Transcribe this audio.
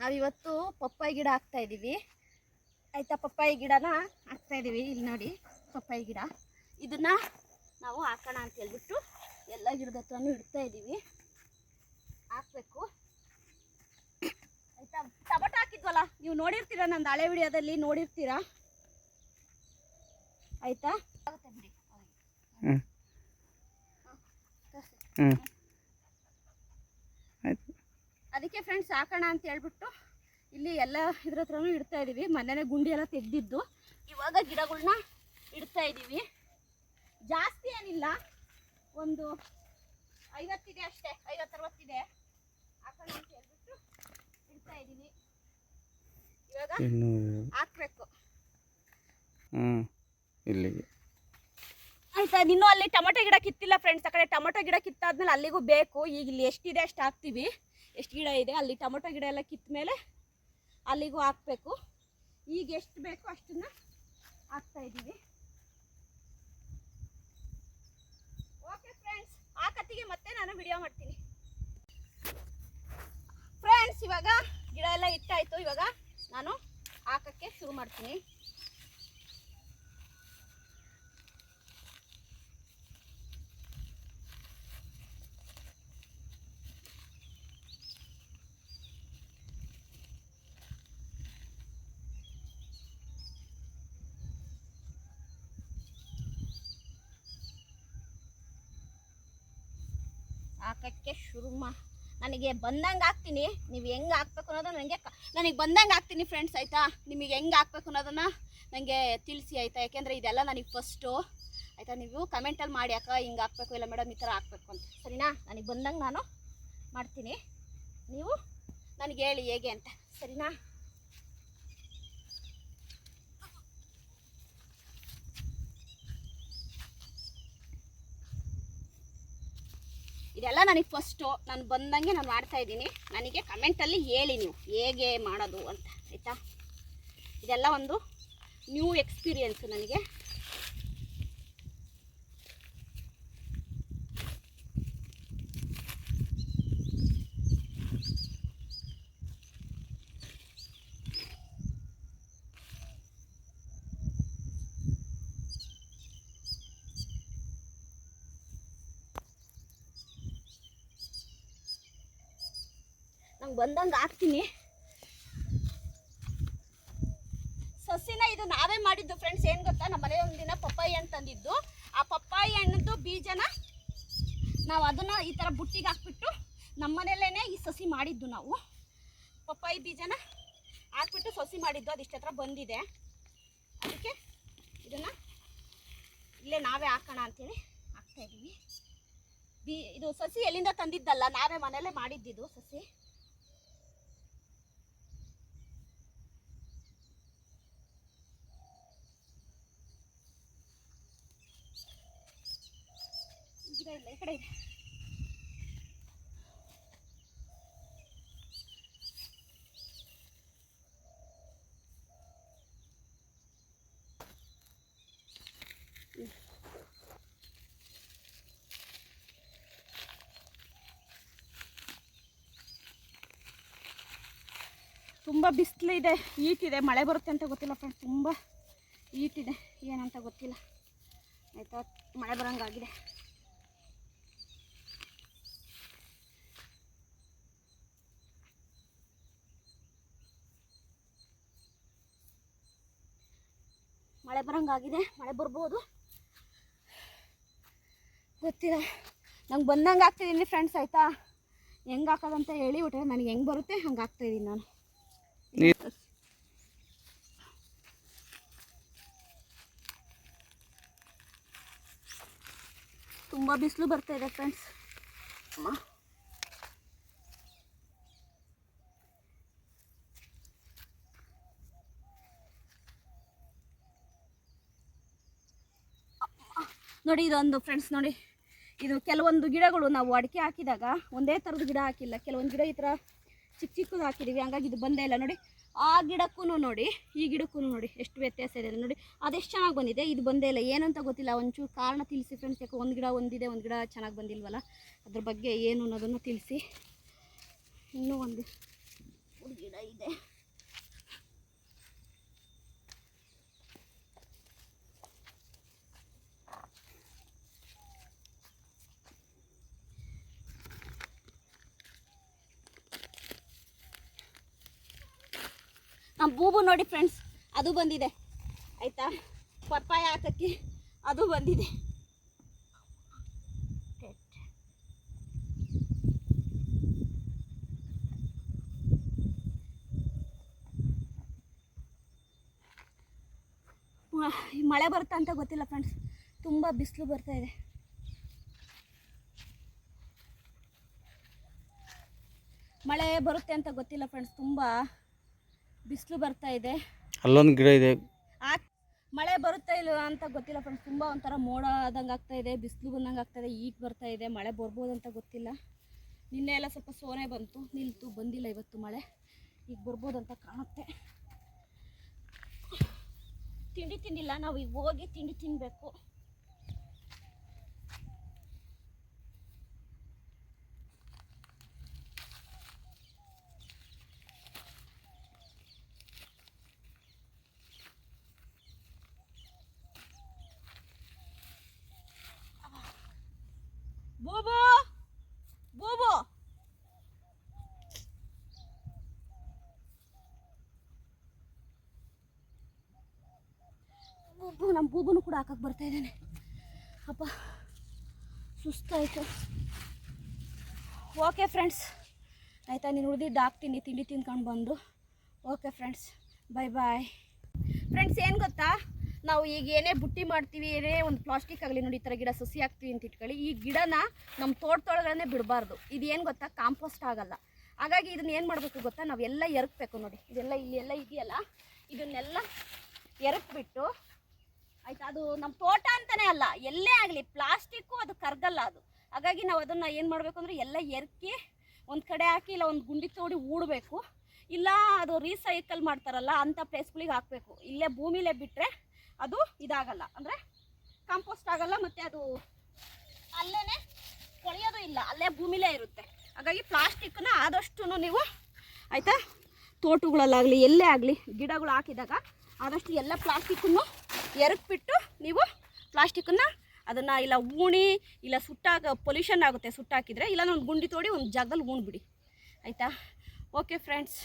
ನಾವಿವತ್ತು ಪಪ್ಪಾಯಿ ಗಿಡ ಹಾಕ್ತಾ ಇದ್ದೀವಿ. ಆಯಿತಾ ಪಪ್ಪಾಯಿ ಗಿಡನ ಹಾಕ್ತಾ ಇದ್ದೀವಿ. ಇಲ್ಲಿ ನೋಡಿ ಪಪ್ಪಾಯಿ ಗಿಡ. ಇದನ್ನು ನಾವು ಹಾಕೋಣ ಅಂತ ಹೇಳ್ಬಿಟ್ಟು ಎಲ್ಲ ಗಿಡದ ಹತ್ರನೂ ಇಡ್ತಾ ಇದ್ದೀವಿ. ಹಾಕಬೇಕು. ಆಯಿತಾ ಟಮಟ ಹಾಕಿದ್ವಲ್ಲ ನೀವು ನೋಡಿರ್ತೀರ ನಂದು ಹಳೆ ವಿಡಿಯೋದಲ್ಲಿ ನೋಡಿರ್ತೀರಾ? ಆಯಿತಾ? ಆಗುತ್ತೆ ಬಿಡಿ ಹ್ಞೂ ಅದಕ್ಕೆ ಫ್ರೆಂಡ್ಸ್ ಹಾಕೋಣ ಅಂತ ಹೇಳ್ಬಿಟ್ಟು ಇಲ್ಲಿ ಎಲ್ಲ ಇದ್ರ ಹತ್ರನೂ ಇಡ್ತಾ ಇದ್ದೀವಿ ಮನೆಯೇ ಗುಂಡಿ ಎಲ್ಲ ತೆಗೆದಿದ್ದು. ಇವಾಗ ಗಿಡಗಳನ್ನ ಇಡ್ತಾ ಇದ್ದೀವಿ ಜಾಸ್ತಿ ಏನಿಲ್ಲ. ಒಂದು ಐವತ್ತಿದೆ ಅಷ್ಟೇ ಐವತ್ತು ಅರವತ್ತಿದೆ ಹಾಕೋಣ ಅಂತ ಹೇಳ್ಬಿಟ್ಟು ಇಡ್ತಾ ಇದ್ದೀವಿ ಇವಾಗ ಹಾಕ್ಬೇಕು. ಹ್ಞೂ ಇಲ್ಲಿಗೆ ಆಯ್ತಾ? ಇನ್ನೂ ಅಲ್ಲಿ ಟೊಮೊಟೊ ಗಿಡ ಕಿತ್ತಿಲ್ಲ ಫ್ರೆಂಡ್ಸ್ ಆ ಕಡೆ ಟೊಮೊಟೊ ಗಿಡ ಕಿತ್ತಾದ್ಮೇಲೆ ಅಲ್ಲಿಗೂ ಬೇಕು. ಈಗ ಇಲ್ಲಿ ಎಷ್ಟಿದೆ ಅಷ್ಟು ಹಾಕ್ತೀವಿ. ಎಷ್ಟು ಗಿಡ ಇದೆ? ಅಲ್ಲಿ ಟೊಮೊಟೊ ಗಿಡ ಎಲ್ಲ ಕಿತ್ತ ಮೇಲೆ ಅಲ್ಲಿಗೂ ಹಾಕಬೇಕು. ಈಗ ಎಷ್ಟು ಬೇಕು ಅಷ್ಟನ್ನ ಹಾಕ್ತಾ ಇದ್ದೀವಿ. ಓಕೆ ಫ್ರೆಂಡ್ಸ್ ಆ ಕತ್ತಿಗೆ ಮತ್ತೆ ನಾನು ವಿಡಿಯೋ ಮಾಡ್ತೀನಿ. ಫ್ರೆಂಡ್ಸ್ ಇವಾಗ ಗಿಡ ಎಲ್ಲ ಇಟ್ಟಾಯಿತು. ಇವಾಗ ನಾನು ಹಾಕಕ್ಕೆ ಶುರು ಮಾಡ್ತೀನಿ. ಹಾಕಕ್ಕೆ ಶುರು ನನಗೆ ಬಂದಂಗೆ ಹಾಕ್ತೀನಿ. ನೀವು ಹೆಂಗೆ ಹಾಕ್ಬೇಕು ಅನ್ನೋದು ನನಗೆ ನನಗೆ ಬಂದಂಗೆ ಹಾಕ್ತೀನಿ ಫ್ರೆಂಡ್ಸ್ ಆಯಿತಾ? ನಿಮಗೆ ಹೆಂಗೆ ಹಾಕ್ಬೇಕು ಅನ್ನೋದನ್ನು ನನಗೆ ತಿಳಿಸಿ, ಆಯಿತಾ? ಯಾಕೆಂದರೆ ಇದೆಲ್ಲ ನನಗೆ ಫಸ್ಟು ಆಯಿತಾ? ನೀವು ಕಮೆಂಟಲ್ಲಿ ಮಾಡಿ ಅಕ್ಕ, ಹಿಂಗೆ ಹಾಕ್ಬೇಕು ಇಲ್ಲ ಮೇಡಮ್ ಈ ಥರ ಹಾಕ್ಬೇಕು ಅಂತ. ಸರಿನಾ? ನನಗೆ ಬಂದಂಗೆ ನಾನು ಮಾಡ್ತೀನಿ. ನೀವು? ನನಗೆ ಹೇಳಿ ಹೇಗೆ ಅಂತ. ಸರಿನಾ? ಇದೆಲ್ಲ ನನಗೆ ಫಸ್ಟು ನಾನು ಬಂದಂಗೆ ನಾನು ಮಾಡ್ತಾ ಇದ್ದೀನಿ. ನನಗೆ ಕಮೆಂಟಲ್ಲಿ ಹೇಳಿ ನೀವು. ಹೇಗೆ ಮಾಡೋದು ಅಂತ, ಆಯಿತಾ? ಇದೆಲ್ಲ ಒಂದು ನ್ಯೂ ಎಕ್ಸ್ಪೀರಿಯನ್ಸು ನನಗೆ. ನಂಗೆ ಬಂದಂಗೆ ಹಾಕ್ತೀನಿ. ಸಸಿನ ಇದು ನಾವೇ ಮಾಡಿದ್ದು ಫ್ರೆಂಡ್ಸ್ ಏನು ಗೊತ್ತಾ? ನಮ್ಮ ಮನೆಯ ಒಂದಿನ ಪಪ್ಪಾಯಿ ಹಣ್ಣು ತಂದಿದ್ದು. ಆ ಪಪ್ಪಾಯಿ ಹಣ್ಣದ್ದು ಬೀಜನ ನಾವು ಅದನ್ನು ಈ ಥರ ಬುಟ್ಟಿಗೆ ಹಾಕ್ಬಿಟ್ಟು ನಮ್ಮ ಮನೆಯಲ್ಲೇ ಈ ಸಸಿ ಮಾಡಿದ್ದು ನಾವು. ಪಪ್ಪಾಯಿ ಬೀಜನ ಹಾಕ್ಬಿಟ್ಟು ಸಸಿ ಮಾಡಿದ್ದು, ಅದು ಹತ್ರ ಬಂದಿದೆ. ಅದಕ್ಕೆ ಇದನ್ನು ಇಲ್ಲೇ ನಾವೇ ಹಾಕೋಣ ಅಂತೇಳಿ ಹಾಕ್ತಾ ಇದ್ದೀವಿ ಬೀ ಇದು ಸಸಿ ಎಲ್ಲಿಂದ ತಂದಿದ್ದಲ್ಲ, ನಾವೇ ಮನೆಯಲ್ಲೇ ಮಾಡಿದ್ದಿದ್ದು ಸಸಿ ಗಿಡ ಇಲ್ಲ, ಈ ಕಡೆ ಇದೆ. ತುಂಬ ಇದೆ ಈಟಿದೆ ಮಳೆ ಬರುತ್ತೆ ಅಂತ ಗೊತ್ತಿಲ್ಲ ಫ್ರೆಂಡ್ಸ್ ತುಂಬ ಈಟಿದೆ ಏನಂತ ಗೊತ್ತಿಲ್ಲ. ಆಯಿತಾ? ಮಳೆ ಬರೋಂಗಾಗಿದೆ. ಮಳೆ ಬರೋಂಗಾಗಿದೆ ಮಳೆ ಬರ್ಬೋದು. ಗೊತ್ತಿಲ್ಲ. ನಂಗೆ ಬಂದಂಗೆ ಆಗ್ತಿದ್ದೀನಿ ಫ್ರೆಂಡ್ಸ್ ಆಯಿತಾ? ಹೆಂಗೆ ಹಾಕೋದಂತ ಹೇಳಿ ಬಿಟ್ಟರೆ ನನಗೆ ಹೆಂಗೆ ಬರುತ್ತೆ ಹಂಗೆ ಹಾಕ್ತಾಯಿದ್ದೀನಿ ನಾನು. ತುಂಬ ಬಿಸಿಲು ಬರ್ತಾ ಇದೆ ಫ್ರೆಂಡ್ಸ್ ನೋಡಿ, ಇದೊಂದು ಫ್ರೆಂಡ್ಸ್ ನೋಡಿ. ಇದು ಕೆಲವೊಂದು ಗಿಡಗಳು ನಾವು ಅಡಿಕೆ ಹಾಕಿದಾಗ ಒಂದೇ ಥರದ ಗಿಡ ಹಾಕಿಲ್ಲ. ಕೆಲವೊಂದು ಗಿಡ ಈ ಥರ ಚಿಕ್ಕ ಚಿಕ್ಕದು ಹಾಕಿದ್ದೀವಿ ಹಂಗಾಗಿ ಇದು ಬಂದೇ ಇಲ್ಲ ನೋಡಿ. ಆ ಗಿಡಕ್ಕೂ ನೋಡಿ, ಈ ಗಿಡಕ್ಕೂ ನೋಡಿ. ಎಷ್ಟು ವ್ಯತ್ಯಾಸ ಇದೆ ನೋಡಿ. ಅದೆಷ್ಟು ಚೆನ್ನಾಗಿ ಬಂದಿದೆ? ಇದು ಬಂದೇ ಇಲ್ಲ. ಏನಂತ ಗೊತ್ತಿಲ್ಲ. ಒಂಚೂರು ಕಾರಣ ತಿಳಿಸಿ ಫ್ರೆಂಡ್ಸ್ ಯಾಕೆ ಒಂದು ಗಿಡ ಒಂದಿದೆ, ಒಂದು ಗಿಡ ಚೆನ್ನಾಗಿ ಬಂದಿಲ್ವಲ್ಲ? ಅದ್ರ ಬಗ್ಗೆ ಏನು ಅನ್ನೋದನ್ನು ತಿಳಿಸಿ. ಇನ್ನೂ ಒಂದು ಗಿಡ ಇದೆ. ಬೂಬು ನೋಡಿ ಫ್ರೆಂಡ್ಸ್ ಅದು ಬಂದಿದೆ. ಆಯ್ತಾ? ಪಪ್ಪಾಯ ಹಾಕಕ್ಕೆ ಅದು ಬಂದಿದೆ. ಮಳೆ ಬರುತ್ತಾ ಅಂತ ಗೊತ್ತಿಲ್ಲ ಫ್ರೆಂಡ್ಸ್ ತುಂಬ ಬಿಸಿಲು ಬರ್ತಾ ಇದೆ. ಮಳೆ ಬರುತ್ತೆ ಅಂತ ಗೊತ್ತಿಲ್ಲ ಫ್ರೆಂಡ್ಸ್ ತುಂಬ ಬಿಸಿಲು ಬರ್ತಾ ಇದೆ. ಅಲ್ಲೊಂದು ಗಿಡ ಇದೆ. ಮಳೆ ಬರುತ್ತಾ ಇಲ್ಲ ಅಂತ ಗೊತ್ತಿಲ್ಲ ಫ್ರೆಂಡ್ಸ್ ತುಂಬ ಒಂಥರ ಮೋಡ ಆದಂಗೆ ಆಗ್ತಾ ಇದೆ ಬಿಸಿಲು ಬಂದಂಗೆ ಆಗ್ತಾ ಇದೆ ಈಗ ಬರ್ತಾ ಇದೆ ಮಳೆ ಬರ್ಬೋದು ಅಂತ ಗೊತ್ತಿಲ್ಲ. ನಿನ್ನೆ ಎಲ್ಲ ಸ್ವಲ್ಪ ಸೋನೆ ಬಂತು ನಿಲ್ತು ಬಂದಿಲ್ಲ ಇವತ್ತು ಮಳೆ. ಈಗ ಬರ್ಬೋದು ಅಂತ ಕಾಣುತ್ತೆ. ತಿಂಡಿ ತಿಂದಿಲ್ಲ ನಾವು ಈಗ ಹೋಗಿ ತಿಂಡಿ ತಿನ್ನಬೇಕು ಬೂಬು ಬೂಬು ಬೂಬು ನಮ್ಮ ಬೂಬನು ಕೂಡ ಹಾಕಕ್ಕೆ ಬರ್ತಾ ಇದ್ದಾನೆ. ಅಪ್ಪ, ಸುಸ್ತಾಯಿತು. ಓಕೆ ಫ್ರೆಂಡ್ಸ್ ಆಯಿತಾ, ನೀನು ಉಳಿದಿದ್ದು ಹಾಕ್ತೀನಿ ತಿಂಡಿ ತಿನ್ಕೊಂಡು ಬಂದು. Okay friends bye bye friends ಏನು ಗೊತ್ತಾ? ನಾವು ಈಗ ಏನೇ ಬುಟ್ಟಿ ಮಾಡ್ತೀವಿ, ಏನೇ ಒಂದು ಪ್ಲಾಸ್ಟಿಕ್ ಆಗಲಿ ನೋಡಿ, ಈ ಥರ ಗಿಡ ಸಸಿ ಹಾಕ್ತೀವಿ ಅಂತ ಇಟ್ಕೊಳ್ಳಿ. ಈ ಗಿಡನ ನಮ್ಮ ತೋಟದೊಳಗಡೆ ಬಿಡಬಾರ್ದು. ಇದು ಏನು ಗೊತ್ತಾ? ಕಾಂಪೋಸ್ಟ್ ಆಗಲ್ಲ. ಹಾಗಾಗಿ ಇದನ್ನ ಏನು ಮಾಡಬೇಕು ಗೊತ್ತಾ? ನಾವೆಲ್ಲ ಎರಕಬೇಕು ನೋಡಿ. ಇದೆಲ್ಲ ಎಲ್ಲ ಇದೆಯಲ್ಲ? ಇದನ್ನೆಲ್ಲ ಎರಕ್ಬಿಟ್ಟು ಆಯ್ತಾ, ಅದು ನಮ್ಮ ತೋಟ ಅಂತಾನೆ ಅಲ್ಲ, ಎಲ್ಲೇ ಆಗಲಿ, ಪ್ಲಾಸ್ಟಿಕ್ಕು ಅದು ಕರ್ಗಲ್ಲ ಅದು. ಹಾಗಾಗಿ ನಾವು ಅದನ್ನು ಏನು ಮಾಡಬೇಕು ಅಂದರೆ, ಎಲ್ಲ ಎರ್ಕಿ ಒಂದು ಕಡೆ ಹಾಕಿ, ಇಲ್ಲ ಒಂದು ಗುಂಡಿ ತೋಡಿ ಊಡಬೇಕು. ಇಲ್ಲ, ಅದು ರೀಸೈಕಲ್ ಮಾಡ್ತಾರಲ್ಲ ಅಂಥ ಪ್ಲೇಸ್ಗಳಿಗೆ ಹಾಕಬೇಕು. ಇಲ್ಲೇ ಭೂಮಿಲೇ ಬಿಟ್ಟರೆ ಅದು ಇದಾಗಲ್ಲ. ಅಂದರೆ ಕಾಂಪೋಸ್ಟ್ ಆಗಲ್ಲ, ಮತ್ತು ಅದು ಅಲ್ಲೇ ಕೊಳೆಯೋದು ಇಲ್ಲ, ಅಲ್ಲೇ ಭೂಮಿಲೇ ಇರುತ್ತೆ. ಹಾಗಾಗಿ ಪ್ಲಾಸ್ಟಿಕ್ನ ಆದಷ್ಟು ನೀವು ಆಯಿತಾ, ತೋಟಗಳಲ್ಲಾಗಲಿ, ಎಲ್ಲೇ ಆಗಲಿ, ಗಿಡಗಳು ಹಾಕಿದಾಗ ಆದಷ್ಟು ಎಲ್ಲ ಪ್ಲಾಸ್ಟಿಕ್ಕನ್ನು ಎರಕ್ಬಿಟ್ಟು ನೀವು ಪ್ಲಾಸ್ಟಿಕ್ಕನ್ನು ಅದನ್ನು ಇಲ್ಲ ಉಣಿ ಇಲ್ಲ ಸುಟ್ಟಾಗ ಪೊಲ್ಯೂಷನ್ ಆಗುತ್ತೆ ಸುಟ್ಟಾಕಿದರೆ, ಇಲ್ಲ ಒಂದು ಗುಂಡಿ ತೋಡಿ ಒಂದು ಜಾಗದಲ್ಲಿ ಉಣ್ಬಿಡಿ ಆಯಿತಾ? Okay friends